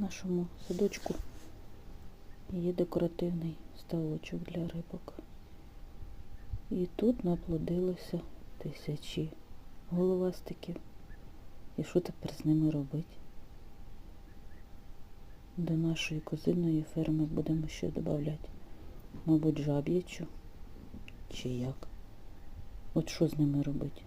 нашому садочку є декоративний ставочок для рибок. І тут наплодилося тисячі головастиків. І що тепер з ними робити? До нашої козиної ферми будемо ще додавати. Мабуть, жаб'ячу. Чи як? От що з ними робити?